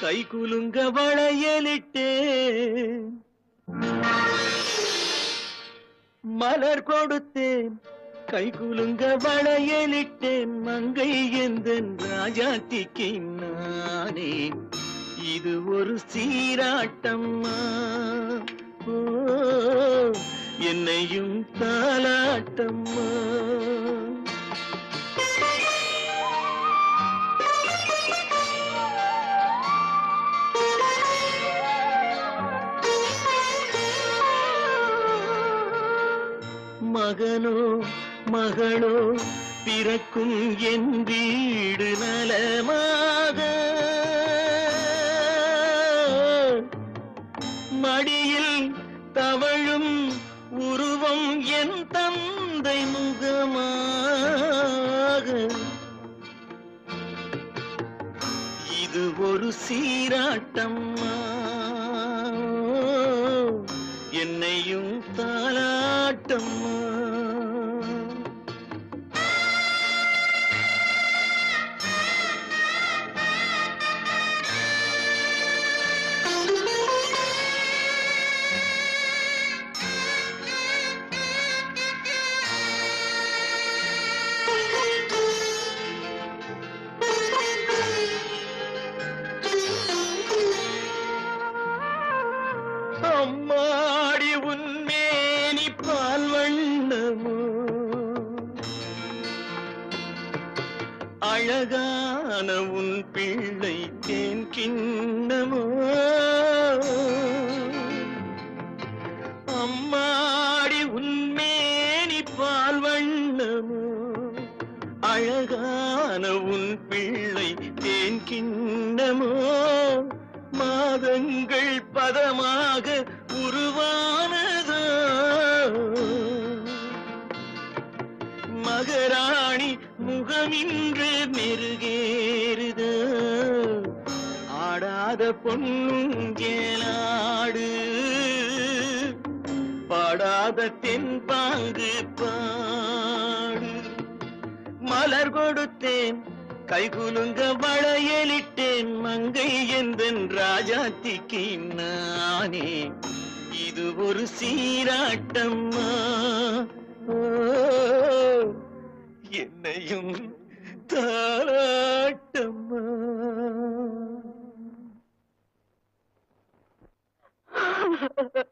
கை குலுங்க வளையலிட்டே மலர் கொடுத்தேன். கை குலுங்க வளையலிட்டேன் மங்கை எந்தன் ராஜாத்திக்கு நானே. இது ஒரு சீராட்டம்மா. என்னையும் தாலாட்டம்மா மகனோ மகளோ பிறக்கும் என் வீடு நலமாக. மடியில் தவழும் உருவம் என் தந்தை முகமாக. இது ஒரு சீராட்டம்மா. தாலாட்டம்மா அம்மாடி அழகான உன் பிள்ளை தேன் கிண்ணமோ? அம்மாடி உன்மேனி பால் வண்ணமோ? அழகான உன் பிள்ளை தேன் கிண்ணமோ? மாதங்கள் பதமாக நாகராணி முகமின்று மெருகேறுதோ. ஆடாத பொண்ணும் கேளாடு பாடாத தென்பாங்கு பாடு. மலர் கொடுத்தேன் கைகுலுங்க வளையலிட்டேன் மங்கை எந்தன் ராஜாத்திக்கு நானே. இது ஒரு சீராட்டம்மா என்னையும் தாராட்டம்மா Ha ha ha.